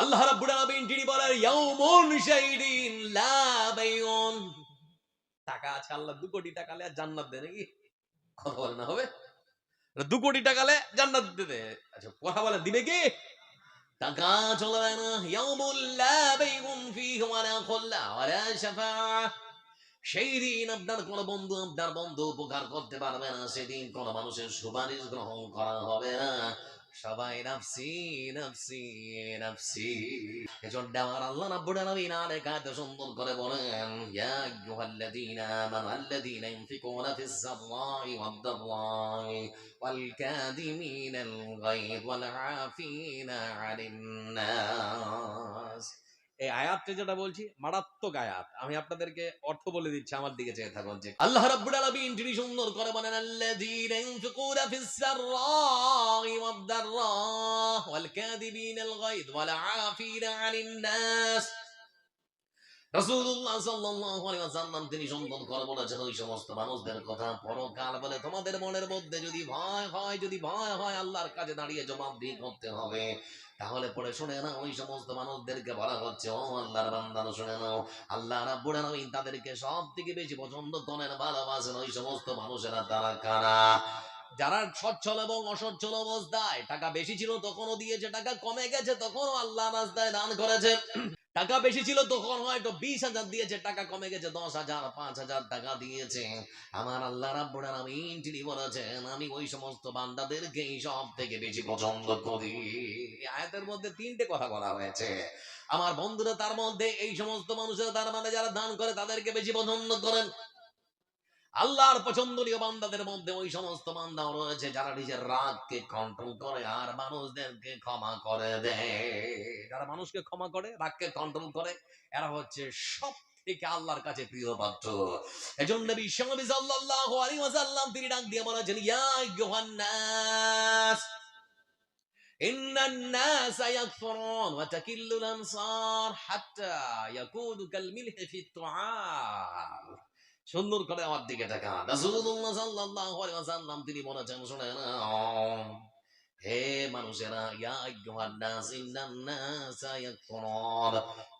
আল্লাহ রাব্বুল আলামিন তিনি বলেন, ইয়াউমুন লা বাইউন। টাকা আছে আল্লাহ, দু কোটি টাকা জান্নাত নাকি? কথা হবে। কোটি টাকা লে জান্নাত দেবে আচ্ছা কথা বলে দিবে কি? টাকা চলবে না। লা বাইউন ফিহি ওয়ালা খুল্লা ওয়ালা সেই দিন আপনার কোন বন্ধু আপনার বন্ধু উপকার করতে পারবে না, সেদিন কোন মানুষের সুপারিশ গ্রহণ করা হবে না। সবাই নাফসি নাফসি নাফসি। এজন্য আমার আল্লাহ রাব্বুল আলামিন আলেকাতে সুন্দর করে বলেন, ইয়া আইয়ুহাল্লাযীনা আমানু আল্লাযীনা ইউনফিকুনা ফিস সাররাই ওয়াদ দাররাই ওয়াল কাযিমিনাল গায়দ ওয়াল আফিনা আনিন নাস আয়াতটা যেটা বলছি, মারাত্মক আয়াত। আমি আপনাদেরকে অর্থ বলে দিচ্ছি আমার দিকে চেয়ে থাকুন যে, আল্লাহ রাব্বুল আলামিন তিনি সুন্দর করে বলেন, আল্লাযীনা ইউনফিকুনা ফিস সাররাই ওয়াদ দাররা ওয়াল কাযিবিনাল গায়দ ওয়াল আফিনা আনিন নাস ওই সমস্ত তাহলে পরে শুনে ওই সমস্ত মানুষদেরকে বলা হচ্ছে, ও আল্লাহর শুনে নাও। আল্লাহ তাদেরকে সব থেকে বেশি পছন্দ করেন, ভালোবাসেন ওই সমস্ত মানুষেরা, তারা কারা? যারা সচ্ছল এবং অসচ্ছল অবস্থায় টাকা বেশি ছিল, তখনও দিয়েছে, টাকা কমে গেছে, তখনও আল্লাহ রাস্তায় দান করেছে। টাকা বেশি ছিল, তখন হয়তো বিশ হাজার দিয়েছে, টাকা কমে গেছে, দশ হাজার, পাঁচ হাজার টাকা দিয়েছে। আমার আল্লাহ রাব্বুল আলামিন তিনি বলেছেন, আমি ওই সমস্ত বান্দাদেরকে সব থেকে বেশি পছন্দ করি। আয়াতের মধ্যে তিনটে কথা বলা হয়েছে। আমার বন্ধুরা তার মধ্যে এই সমস্ত মানুষেরা তার মানে যারা দান করে তাদেরকে বেশি পছন্দ করেন। আল্লাহর পছন্দনীয় বান্দাদের মধ্যে ওই সমস্ত বান্দাও রয়েছে যারা নিজের রাগকে কন্ট্রোল করে আর মানুষদেরকে ক্ষমা করে দেয়। যারা মানুষকে ক্ষমা করে, রাগকে কন্ট্রোল করে, এরা হচ্ছে সব থেকে আল্লাহর কাছে প্রিয় পাত্র। এজন্য বিশ্বনবী সাল্লাল্লাহু আলাইহি ওয়াসাল্লাম তিনি ডাক দিয়ে বলেছেন, ইয়া আইয়ুহান নাস ইন্নান নাস ইয়াকফুরুন ওয়া তাকিল্লুল আনসার হাত্তা ইয়াকুনু কাল মিলহি ফি তুআম। সুন্দর করে আমার দিকে তাকান। রাসূলুল্লাহ সাল্লাল্লাহু আলাইহি তিনি বলেছেন শুনেন হে মানুষেরা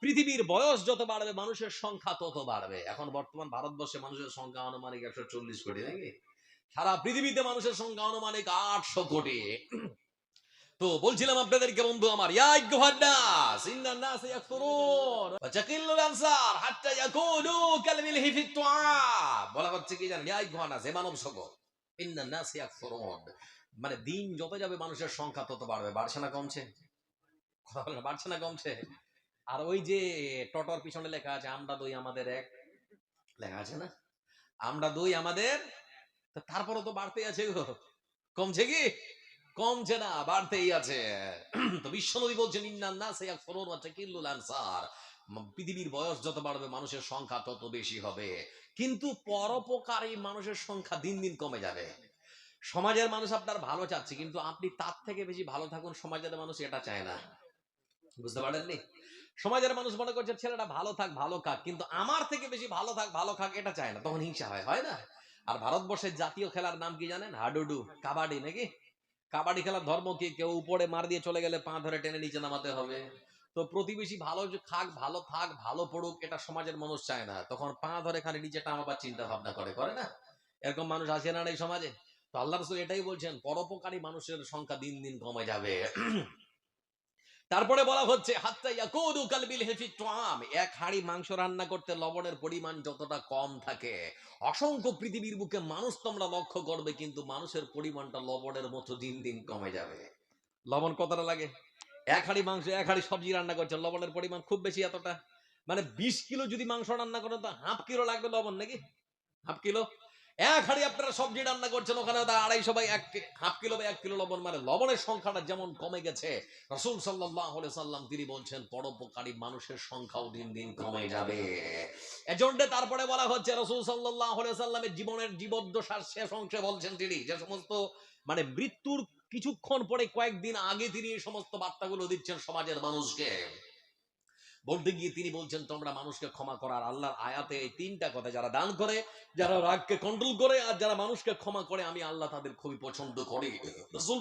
পৃথিবীর বয়স যত বাড়বে, মানুষের সংখ্যা তত বাড়বে। এখন বর্তমান ভারতবর্ষে মানুষের সংখ্যা আনুমানিক একশো চল্লিশ কোটি, নাকি? সারা পৃথিবীতে মানুষের সংখ্যা আনুমানিক আটশো কোটি। তো বলছিলাম আপনাদেরকে বন্ধু আমার বলা হচ্ছে কি জানেন মানে দিন যত যাবে, মানুষের সংখ্যা তত বাড়বে। বাড়ছে না কমছে? বাড়ছে না কমছে? আর ওই যে টটর পিছনে লেখা আছে, আমরা দই আমাদের এক। লেখা আছে না? আমরা দই আমাদের তারপরে তো বাড়তেই আছে কমছে কি? কমছে না বাড়তেই আছে। তো বিশ্বনবী বলছেন আনসার। পৃথিবীর বয়স যত বাড়বে, মানুষের সংখ্যা তত বেশি হবে। কিন্তু পরোপকারী মানুষের সংখ্যা দিন দিন কমে যাবে। সমাজের মানুষ আপনার ভালো চাচ্ছে, কিন্তু আপনি তার থেকে বেশি ভালো থাকুন, সমাজের মানুষ এটা চায় না। বুঝতে পারেননি সমাজের মানুষ মনে করছে, ছেলেটা ভালো থাক, ভালো খাক। কিন্তু আমার থেকে বেশি ভালো থাক, ভালো খাক, এটা চায় না। তখন হিংসা হয় হয় না? আর ভারতবর্ষের জাতীয় খেলার নাম কি জানেন? হাডুডু, কাবাডি নাকি? কাবাডি খেলার ধর্ম কি? কেউ উপরে মার দিয়ে চলে গেলে পা ধরে টেনে নিচে নামাতে হবে। তো প্রতিবেশী ভালো খাক, ভালো থাক, ভালো পড়ুক, এটা সমাজের মানুষ চায় না। তখন পা ধরে খালি নিচে টামাবার চিন্তা ভাবনা করে করে না? এরকম মানুষ আসে না এই সমাজে? তো আল্লাহ রসুল এটাই বলছেন, পরোপকারী মানুষের সংখ্যা দিন দিন কমে যাবে। তারপরে বলা হচ্ছে এক হাঁড়ি মাংস রান্না করতে লবণের পরিমাণ যতটা কম থাকে। অসংখ্য পৃথিবীর বুকে মানুষ তোমরা লক্ষ্য করবে, কিন্তু মানুষের পরিমাণটা লবণের মতো দিন দিন কমে যাবে। লবণ কতটা লাগে? এক হাঁড়ি মাংস, এক হাঁড়ি সবজি রান্না করছে, লবণের পরিমাণ খুব বেশি এতটা? মানে বিশ কিলো যদি মাংস রান্না করেন তো হাফ কিলো লাগবে লবণ নাকি? Half kilo? এক হাঁড়ি আপনারা সবজি রান্না করছেন ওখানে আড়াইশো বাই এক হাফ কিলো বা এক কিলো লবণ মানে লবণের সংখ্যাটা যেমন কমে গেছে, রসুল সাল্লাহ সাল্লাম তিনি বলছেন, পরোপকারী মানুষের সংখ্যাও দিন দিন কমে যাবে। এজন্যে তারপরে বলা হচ্ছে, রসুল সাল্লাহ সাল্লামের জীবনের জীবদ্দশার শেষ অংশে বলছেন তিনি যে সমস্ত মানে মৃত্যুর কিছুক্ষণ পরে কয়েকদিন আগে তিনি এই সমস্ত বার্তাগুলো দিচ্ছেন সমাজের মানুষকে। বলতে গিয়ে তিনি বলছেন, তোমরা মানুষকে ক্ষমা করার আল্লাহর আয়াতে এই তিনটা কথা যারা দান করে, যারা রাগকে কন্ট্রোল করে আর যারা মানুষকে ক্ষমা করে, আমি আল্লাহ তাদের খুবই পছন্দ করি। রসুল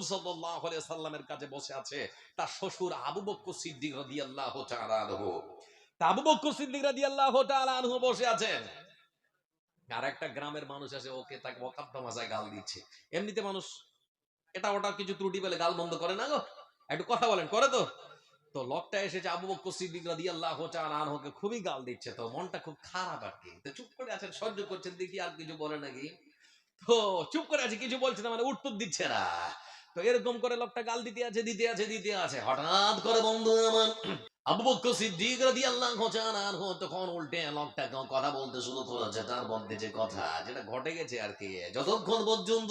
আলাইহি সাল্লামের কাছে বসে আছে তার শ্বশুর আবু বক্কর সিদ্দিক আনহু। তা আবু বক্কর সিদ্দিক তাআলা আনহু বসে আছেন। আর একটা গ্রামের মানুষ আছে, ওকে তাকে ওকাপ্ত ভাষায় গাল দিচ্ছে। এমনিতে মানুষ, এটা ওটা কিছু ত্রুটি পেলে গাল বন্ধ করে না গো? একটু কথা বলেন, করে তো? তো লোকটা এসেছে আবু বক্কর সিদ্দিক রাদিয়াল্লাহু তাআলা আনহুকে খুবই গাল দিচ্ছে তো, মনটা খুব খারাপ আর কি। তো চুপ করে আছেন, সহ্য করছেন, দেখি আর কিছু বলে নাকি। তো চুপ করে আছে, কিছু বলছে না মানে উত্তর দিচ্ছে না। তো এরকম করে লোকটা গাল দিতে আছে দিতে আছে দিতে আছে। হঠাৎ করে বন্ধু আমার আবু বক্কর সিদ্দিক রাদিয়াল্লাহু তাআলা আনহু তখন উল্টে লোকটা কথা বলতে শুরু করেছে, তার মধ্যে যে কথা, যেটা ঘটে গেছে আর কি, যতক্ষণ পর্যন্ত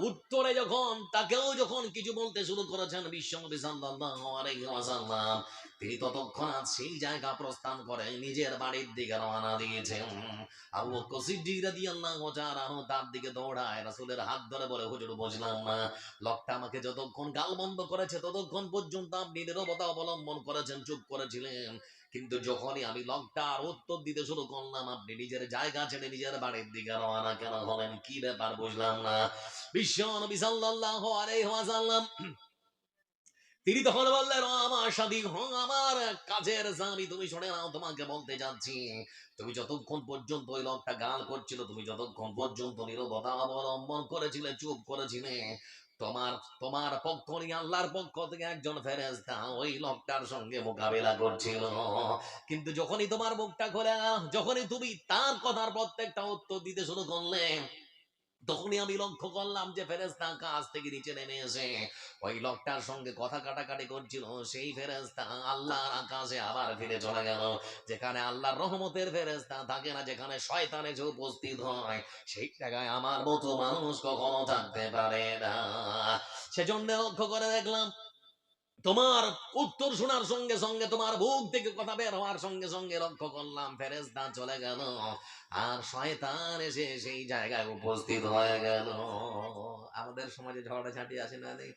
উত্তরে যখন, তাকেও যখন কিছু বলতে শুরু করেছেন তিনি ততক্ষণাৎ সেই জায়গা প্রস্থান করে নিজের বাড়ির দিকে দিয়েছেন। আবু তার দিকে দৌড়ায়, রাসূলের হাত ধরে বলে, হুজুর, বুঝলাম না। লোকটা আমাকে যতক্ষণ গাল বন্ধ করেছে, ততক্ষণ পর্যন্ত আপনি নীরবতা অবলম্বন করেছেন, চুপ করেছিলেন। কিন্তু যখনই আমি লকটার উত্তর দিতে শুরু করলাম, আপনি নিজের জায়গা ছেড়ে নিজের বাড়ির দিকে রওনা কেন হলেন? কি ব্যাপার বুঝলাম না। বিশ্ব নবী তিনি তখন বললেন আমার সাথী হং আমার কাজের জানি তুমি শুনে নাও, তোমাকে বলতে যাচ্ছি। তুমি যতক্ষণ পর্যন্ত ওই লোকটা গাল করছিল, তুমি যতক্ষণ পর্যন্ত নীরবতা অবলম্বন করেছিলে, চুপ করেছিলে তোমার তোমার পক্ষ নিয়ে আল্লাহর পক্ষ থেকে একজন ফেরেস্তা ওই লোকটার সঙ্গে মোকাবেলা করছিল। কিন্তু যখনই তোমার মুখটা খোলা, যখনই তুমি তার কথার প্রত্যেকটা উত্তর দিতে শুরু করলে তখনই আমি লক্ষ্য করলাম যে ফেরেস্তা কাছ থেকে নিচে নেমে এসে ওই লোকটার সঙ্গে কথা কাটাকাটি করছিল। সেই ফেরেস্তা আল্লাহর আকাশে আবার ফিরে চলে গেল। যেখানে আল্লাহর রহমতের ফেরেস্তা থাকে না, যেখানে শয়তানে যে উপস্থিত হয়, সেই জায়গায় আমার মতো মানুষ কখনো থাকতে পারে না। সেজন্য লক্ষ্য করে দেখলাম তোমার উত্তর শোনার সঙ্গে সঙ্গে তোমার বুক থেকে কথা বের হওয়ার সঙ্গে সঙ্গে লক্ষ্য করলাম ফেরেস্তা চলে গেল আর শয়তান এসে সেই জায়গায় উপস্থিত হয়ে গেল। আমাদের সমাজে ঝগড়া ঝাঁটি আছে না নেই?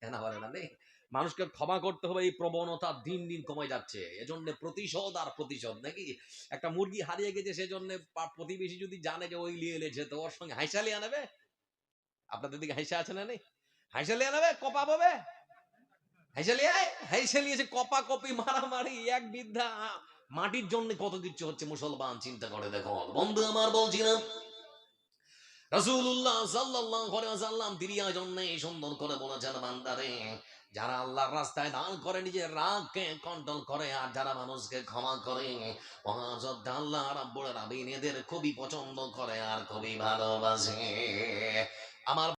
কেন বলে না নেই? মানুষকে ক্ষমা করতে হবে, এই প্রবণতা দিন দিন কমে যাচ্ছে। এজন্য প্রতিশোধ আর প্রতিশোধ, নাকি? একটা মুরগি হারিয়ে গেছে, সেজন্য প্রতিবেশী যদি জানে যে ওই লিয়ে এলেছে তো ওর সঙ্গে হাইসা লিয়ে নেবে? আপনাদের দিকে হাইসা আছে না নেই? হাইসা লিয়ে নেবে? কপা পাবে? হাইসা লিয়ে আয়। হাইসা লিয়েছে কপা কপি মারামারি, এক বিদ্যা মাটির জন্য কত কিছু হচ্ছে মুসলমান, চিন্তা করে দেখো বন্ধু আমার তিনি জন্য সুন্দর করে বলেছেন বান্দারে, যারা আল্লাহর রাস্তায় দান করে, নিজের রাগকে কন্ট্রোল করে আর যারা মানুষকে ক্ষমা করে আল্লাহ রাব্বুল খুবই পছন্দ করে আর খুবই ভালোবাসে আমার